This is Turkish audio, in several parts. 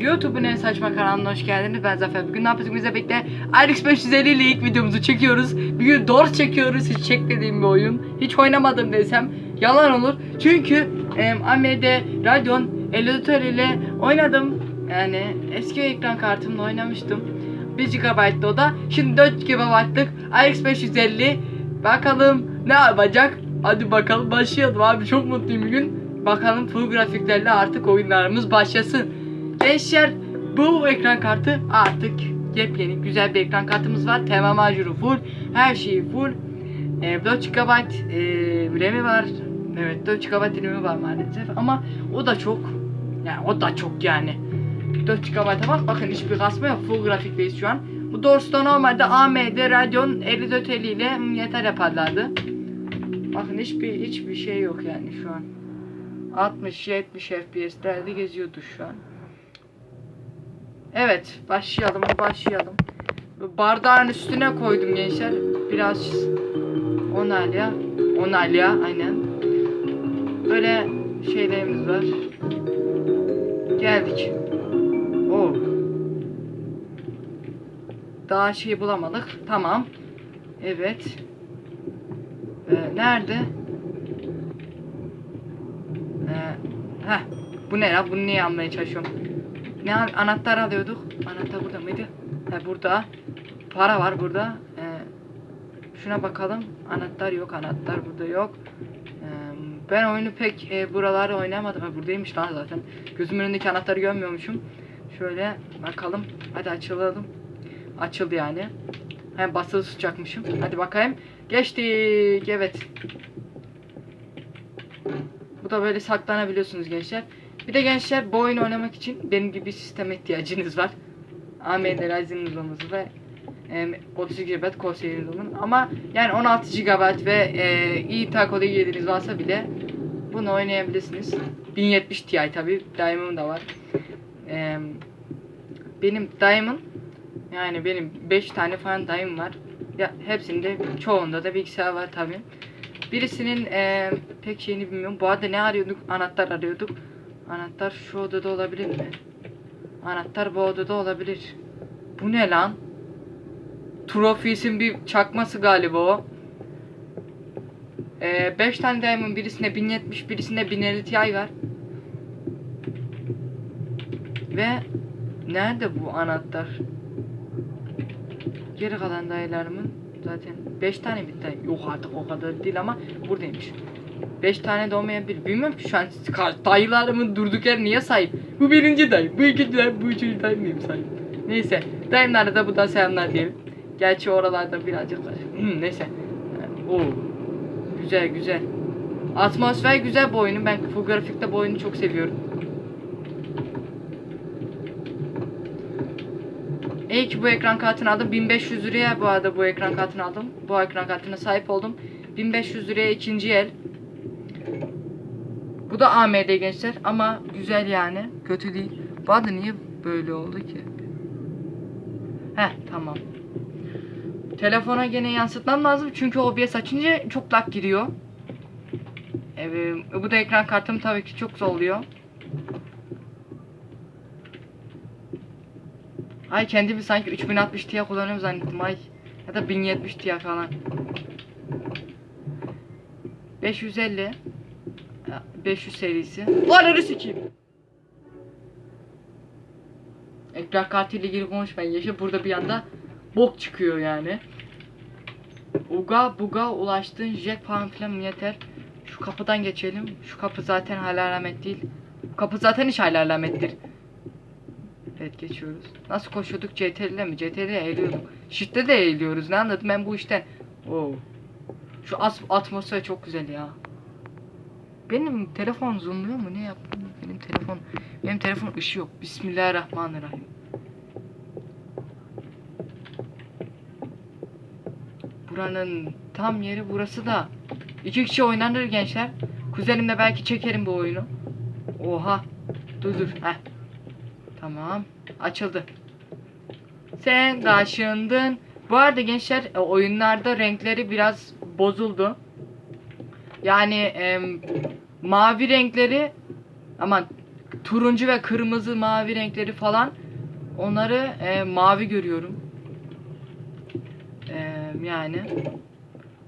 YouTube'un en saçma kanalına hoş geldiniz. Ben Zafer. Bugün ne yapıyoruz? Bizle birlikte RX 550 ile ilk videomuzu çekiyoruz. Bugün Doors çekiyoruz. Hiç çekmediğim bir oyun. Hiç oynamadım desem yalan olur. Çünkü e, AMD Radeon 54 ile oynadım. Yani eski ekran kartımla oynamıştım. 1 GB'dı o da. Şimdi 4 GB'lık RX 550. Bakalım ne yapacak? Hadi bakalım başlayalım abi. Çok mutluyum bugün. Bakalım full grafiklerle artık oyunlarımız başlasın. Gençler bu ekran kartı artık yepyeni güzel bir ekran kartımız var. Tema macunu full. Her şeyi full. E, 4 GB e, RAM'i var. Evet 4 GB RAM'i var maalesef ama o da çok. Yani o da çok yani. 4 GB'a bak bakın hiçbir kasma yok. Full grafikteyiz şu an. Bu Dors'ta normalde AMD Radeon 5450 ile hmm, yeter yaparlardı. Bakın hiçbir hiçbir şey yok yani şu an. 60-70 FPS'lerde geziyordu şu an. Evet başlayalım başlayalım. Bardağın üstüne koydum gençler. Biraz onayla. Onayla aynen. Böyle şeylerimiz var. Geldik. Oo. Daha şey bulamadık. Tamam. Evet. Ee, nerede? Ee, heh. Bu ne ya? Bunu niye almaya çalışıyorum? Ne al- anahtar alıyorduk? Anahtar burada mıydı? He burada. Para var burada. Ee, şuna bakalım. Anahtar yok. Anahtar burada yok. Ee, ben oyunu pek e, buralarda oynamadım. Ha, buradaymış lan zaten. Gözümün önündeki anahtarı görmüyormuşum. Şöyle bakalım. Hadi açılalım. Açıldı yani. Hem basılı tutacakmışım. Hadi bakayım. Geçtik. Evet. Bu da böyle saklanabiliyorsunuz gençler. Bir de gençler bu oyunu oynamak için benim gibi bir sisteme ihtiyacınız var. AMD Ryzen uygulaması ve e, 32 GB Corsair uygulaması. Ama yani 16 GB ve e, iyi takodu yediğiniz varsa bile bunu oynayabilirsiniz. 1070 Ti tabi. Diamond da var. E, benim Diamond yani benim 5 tane falan dayım var. Ya hepsinde çoğunda da bilgisayar var tabi. Birisinin eee, pek şeyini bilmiyorum. Bu arada ne arıyorduk? Anahtar arıyorduk. Anahtar şu odada olabilir mi? Anahtar bu odada olabilir. Bu ne lan? Trofis'in bir çakması galiba o. 5 tane diamond birisinde 1070 birisinde 1050 Ti var. Ve nerede bu anahtar? Geri kalan dayılarımın zaten 5 tane bitti. Yok artık o kadar değil ama buradaymış. 5 tane de olmayabilir. Bilmiyorum ki şu an dayılarımın durduk yer niye sahip? Bu birinci dayı, bu ikinci dayı, bu üçüncü dayı mıyım sahip? Neyse. Dayımlara da buradan selamlar diyelim. Gerçi oralarda birazcık var. Neyse. Oo. Güzel güzel. Atmosfer güzel bu oyunun. Ben full grafikte bu oyunu çok seviyorum. İyi ki bu ekran kartını aldım. 1500 liraya bu arada bu ekran kartını aldım. Bu ekran kartına sahip oldum. 1500 liraya ikinci el. Bu da AMD gençler ama güzel yani. Kötü değil. Bu arada niye böyle oldu ki? Heh tamam. Telefona gene yansıtmam lazım çünkü OBS açınca çok lag giriyor. Evet, bu da ekran kartım tabii ki çok zorluyor. Ay kendimi sanki 3060 Ti kullanıyorum zannettim ay. Ya da 1070 Ti falan. 550 ya, 500 serisi. Ananı sikeyim. Ekran kartı ile ilgili konuşmayın. Yaşa burada bir anda bok çıkıyor yani. Uga buga ulaştığın jet falan filan yeter. Şu kapıdan geçelim. Şu kapı zaten hala alamet değil. Bu kapı zaten hiç hala alamettir. Evet geçiyoruz. Nasıl koşuyorduk CTRL mi? CTRL eğiliyorduk. Shift'te de eğiliyoruz. Ne anladım ben bu işten? Oo. Şu atmosfer çok güzel ya. Benim telefon zoomluyor mu? Ne yaptım? Benim telefon benim telefon ışığı yok. Bismillahirrahmanirrahim. Buranın tam yeri burası da. İki kişi oynanır gençler. Kuzenimle belki çekerim bu oyunu. Oha. Dur dur. Heh. Tamam. Açıldı. Sen kaşındın. Bu arada gençler e, oyunlarda renkleri biraz bozuldu. Yani mavi renkleri aman turuncu ve kırmızı mavi renkleri falan onları e, mavi görüyorum. E, yani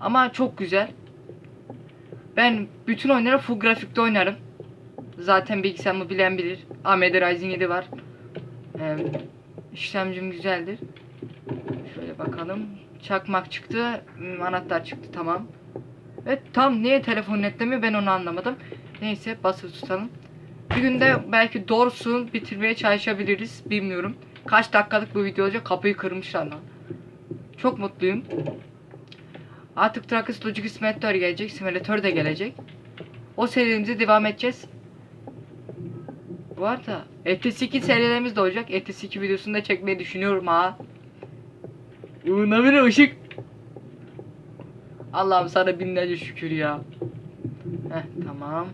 ama çok güzel. Ben bütün oyunları full grafikte oynarım. Zaten bilgisayarımı bilen bilir. AMD Ryzen 7 var. E, işlemcim güzeldir. Şöyle bakalım. Çakmak çıktı. Anahtar çıktı tamam. Evet tam niye telefon netlemiyor ben onu anlamadım. Neyse basılı tutalım. Bir günde belki Dors'un bitirmeye çalışabiliriz. Bilmiyorum. Kaç dakikalık bu video olacak kapıyı kırmışlar lan. Çok mutluyum. Artık Trackers Logic Simulator gelecek. Simulator de gelecek. O serimize devam edeceğiz. Bu arada ETS2 serilerimiz de olacak. ETS2 videosunu da çekmeyi düşünüyorum ha. Uğuna bir ışık. Allah'ım sana binlerce şükür ya. Heh tamam.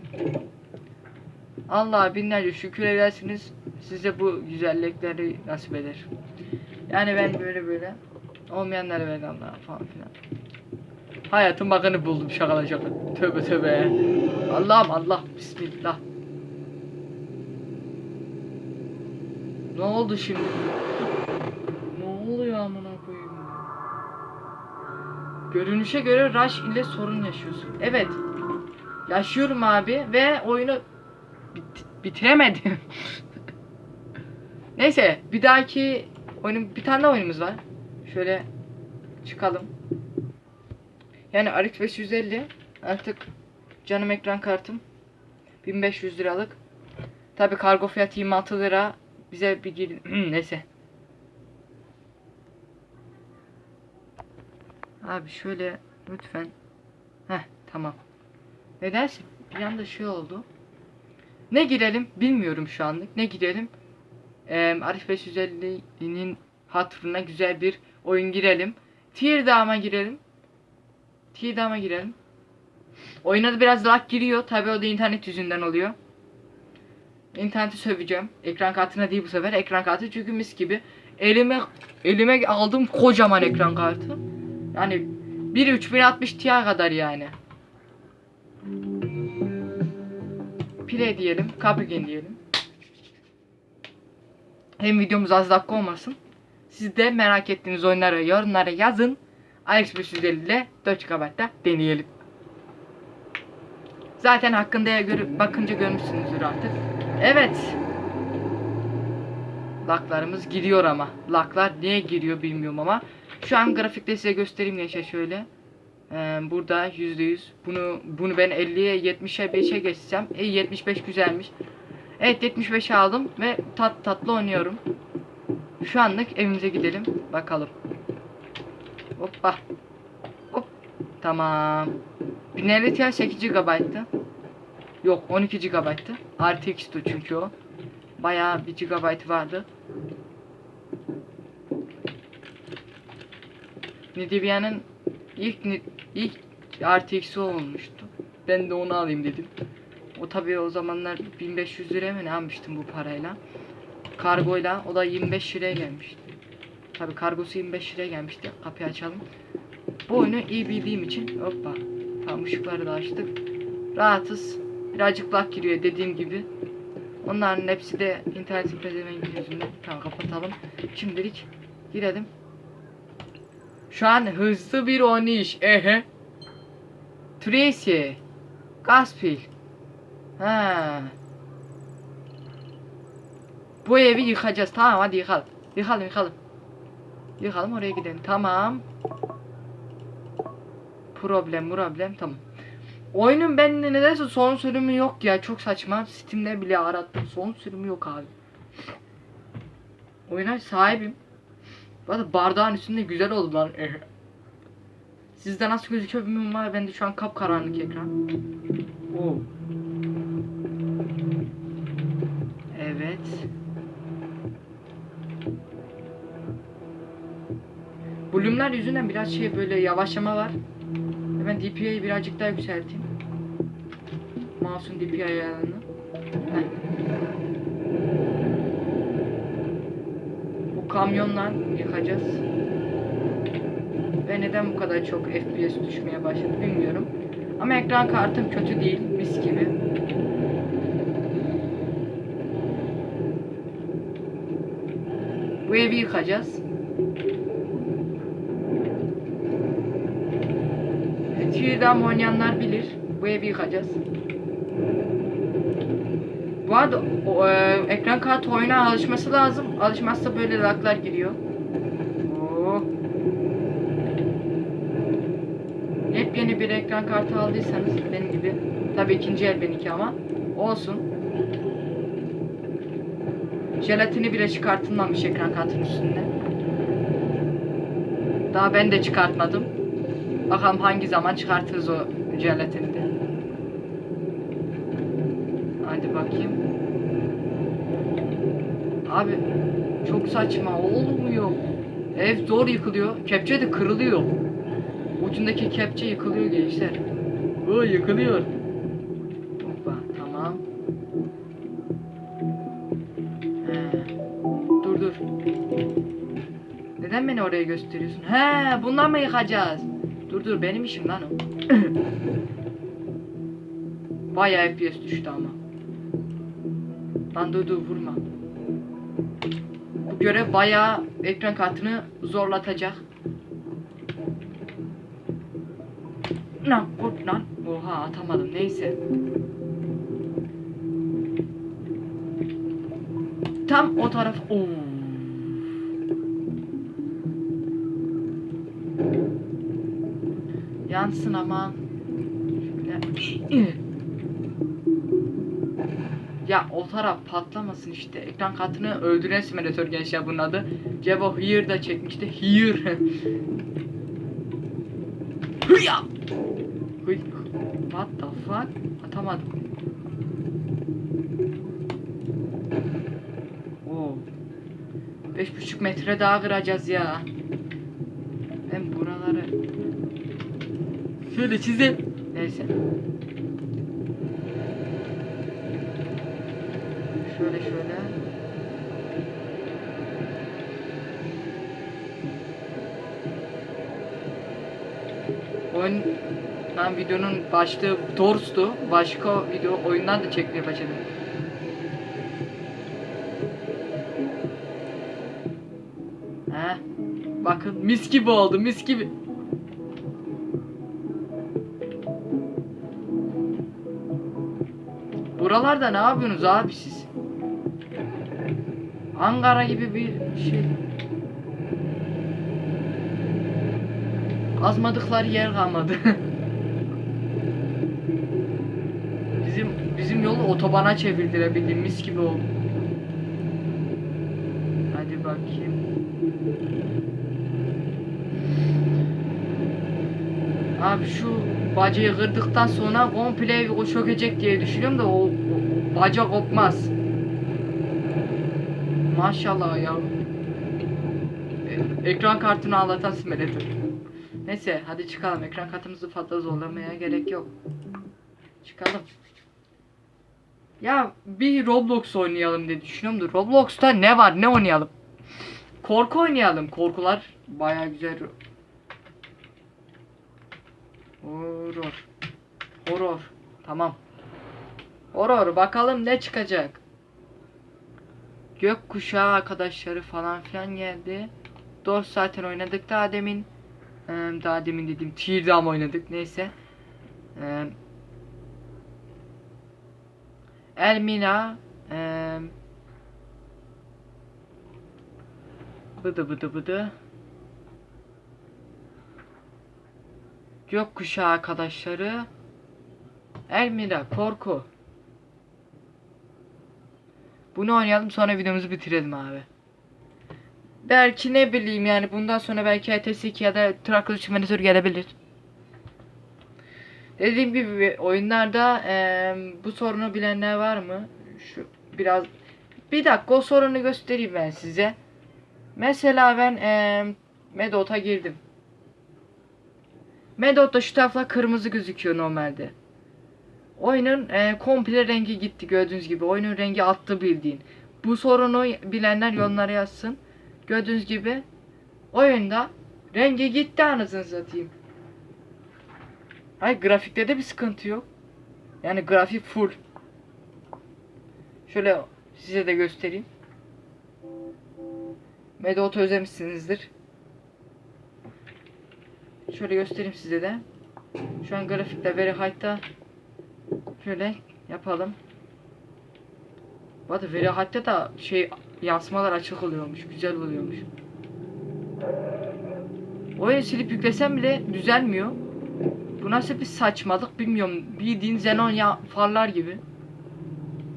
Allah'a binlerce şükür edersiniz. Size bu güzellikleri nasip eder. Yani ben böyle böyle olmayanlara veganlara falan filan. Hayatın bakını buldum şakala şaka. Tövbe tövbe. Allah'ım Allah. Bismillah. Ne oldu şimdi? Ne oluyor amına koyayım? Görünüşe göre Rush ile sorun yaşıyorsun. Evet. Yaşıyorum abi ve oyunu bit- bitiremedim. Neyse bir dahaki oyunun bir tane daha oyunumuz var. Şöyle çıkalım. Yani RX 550 artık canım ekran kartım 1500 liralık. Tabi kargo fiyatı 26 lira. Bize bir gir neyse. Abi şöyle lütfen. Heh tamam. Nedense bir anda şey oldu. Ne girelim bilmiyorum şu anlık. Ne girelim? Ee, Arif 550'nin hatırına güzel bir oyun girelim. Teardown'a girelim. Teardown'a girelim. Oyuna da biraz lag giriyor. Tabi o da internet yüzünden oluyor. İnterneti söveceğim. Ekran kartına değil bu sefer. Ekran kartı çünkü mis gibi. Elime elime aldım kocaman ekran kartı. Yani biri 3060 Ti kadar yani. Play diyelim, Caprigen diyelim. Hem videomuz az dakika olmasın. Siz de merak ettiğiniz oyunları yorumlara yazın. RX 550 ile 4 GB'da deneyelim. Zaten hakkında göre, bakınca görmüşsünüzdür artık. Evet. Laklarımız giriyor ama. Laklar niye giriyor bilmiyorum ama. Şu an grafikte size göstereyim gençler şöyle. Ee, burada %100. Bunu bunu ben 50'ye 70'e 5'e geçsem. E 75 güzelmiş. Evet 75'e aldım ve tat tatlı oynuyorum. Şu anlık evimize gidelim. Bakalım. Hoppa. Hop. Tamam. 1050 Ti 8 GB'tı. Yok 12 GB'tı. RTX'ti çünkü o. Bayağı 1 GB vardı. Nidivia'nın ilk ilk RTX'i olmuştu. Ben de onu alayım dedim. O tabii o zamanlar 1500 liraya mı ne almıştım bu parayla. Kargoyla o da 25 liraya gelmişti. Tabii kargosu 25 liraya gelmişti. Kapıyı açalım. Bu oyunu iyi bildiğim için hoppa. Tamam ışıkları da açtık. Rahatız. Birazcık lag giriyor dediğim gibi. Onların hepsi de internet pezevenk yüzünden. Tamam kapatalım. Şimdilik girelim. Şu an hızlı bir oynayış. Ehe. Tracy. Gaspil. Ha. Bu evi yıkacağız. Tamam hadi yıkalım. Yıkalım yıkalım. Yıkalım oraya gidelim. Tamam. Problem problem tamam. Oyunun bende nedense son sürümü yok ya. Çok saçma. Steam'de bile arattım. Son sürümü yok abi. Oyuna sahibim. Bu arada bardağın üstünde güzel oldu lan. Sizde nasıl gözüküyor bilmiyorum ama bende şu an kapkaranlık ekran. Oo. Evet. Volümler yüzünden biraz şey böyle yavaşlama var. Hemen DPI'yi birazcık daha yükselteyim. Mouse'un DPI ayarını. Heh. kamyonla yakacağız. Ve neden bu kadar çok FPS düşmeye başladı bilmiyorum. Ama ekran kartım kötü değil, mis gibi. Bu evi yıkacağız. Tüyüden oynayanlar bilir. Bu evi yıkacağız. Bu arada o, e, ekran kartı oyuna alışması lazım. Alışmazsa böyle laglar giriyor. Oo. Yepyeni bir ekran kartı aldıysanız benim gibi. Tabii ikinci el benimki ama. Olsun. Jelatini bile çıkartılmamış ekran kartının üstünde. Daha ben de çıkartmadım. Bakalım hangi zaman çıkartırız o jelatini de. Hadi bakayım. Abi çok saçma olmuyor. Ev zor yıkılıyor. Kepçe de kırılıyor. Ucundaki kepçe yıkılıyor gençler. O yıkılıyor. Hoppa tamam. He. Dur dur. Neden beni oraya gösteriyorsun? He, bundan mı yıkacağız? Dur dur benim işim lan o. Bayağı FPS düştü ama. Lan dur vurma. Bu görev bayağı ekran kartını zorlatacak. Lan kurt lan. Oha atamadım neyse. Tam o taraf. Oo. Yansın ama. Şöyle. Ya o taraf patlamasın işte. Ekran kartını öldüren simülatör gençler bunun adı. Cevo Here da çekmişti. Here. Hıya. Hıy. What the fuck? Atamadım. Oo. Beş buçuk metre daha kıracağız ya. Ben buraları şöyle çizeyim. Neyse. Şöyle şöyle. Oyun ben videonun başlığı Dors'tu. Başka video oyundan da çekmeye başladım. He. Bakın mis gibi oldu mis gibi. Buralarda ne yapıyorsunuz abi siz? Ankara gibi bir şey. Azmadıkları yer kalmadı. bizim bizim yolu otobana çevirdiler gibi oldu. Hadi bakayım. Abi şu bacayı kırdıktan sonra komple o çökecek diye düşünüyorum da o, o baca kopmaz. Maşallah ya. E- ekran kartını ağlatan simülatör. Neyse hadi çıkalım. Ekran kartımızı fazla zorlamaya gerek yok. Çıkalım. Ya bir Roblox oynayalım diye düşünüyorum da Roblox'ta ne var ne oynayalım? Korku oynayalım. Korkular baya güzel. Horror. Horror. Tamam. Horror bakalım ne çıkacak. Gökkuşağı arkadaşları falan filan geldi. Dors zaten oynadık daha demin. Ee, daha demin dediğim Teardam oynadık neyse. Ee, Elmina ee, Bıdı bıdı bıdı Gökkuşağı arkadaşları Elmira korku Bunu oynayalım sonra videomuzu bitirelim abi. Belki ne bileyim yani bundan sonra belki ETS2 ya da Traklı Simulator gelebilir. Dediğim gibi oyunlarda eee, bu sorunu bilenler var mı? Şu biraz bir dakika o sorunu göstereyim ben size. Mesela ben eee Medot'a girdim. Medot'ta şu taraflar kırmızı gözüküyor normalde. Oyunun eee, komple rengi gitti gördüğünüz gibi. Oyunun rengi attı bildiğin. Bu sorunu bilenler yorumlara yazsın. Gördüğünüz gibi oyunda rengi gitti anasını satayım. Hayır grafikte de bir sıkıntı yok. Yani grafik full. Şöyle size de göstereyim. Medot'u özlemişsinizdir. Şöyle göstereyim size de. Şu an grafikte Very High'da şöyle yapalım. Very High'da da şey yansımalar açık oluyormuş. Güzel oluyormuş. Oyunu silip yüklesem bile düzelmiyor. Bu nasıl bir saçmalık bilmiyorum. Bildiğin Xenon ya farlar gibi.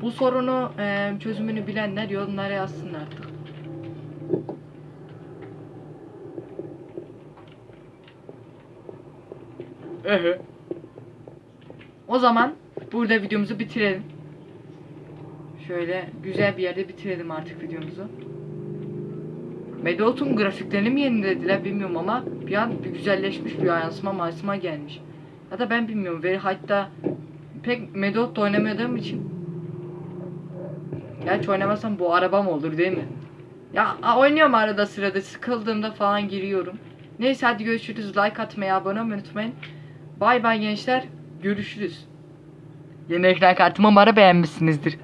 Bu sorunu eee, çözümünü bilenler yorumlara yazsınlar artık. Ehe. O zaman burada videomuzu bitirelim. Şöyle güzel bir yerde bitirelim artık videomuzu. Medot'un grafiklerini mi yenilediler bilmiyorum ama bir an bir güzelleşmiş bir yansıma mansıma gelmiş. Ya da ben bilmiyorum. Very hatta pek Medot'ta oynamadığım için. Gerçi oynamasam bu arabam olur değil mi? Ya oynuyorum arada sırada sıkıldığımda falan giriyorum. Neyse hadi görüşürüz. Like atmayı, abone olmayı unutmayın. Bay bay gençler. Görüşürüz. Yeni ekran kartımı umarım beğenmişsinizdir.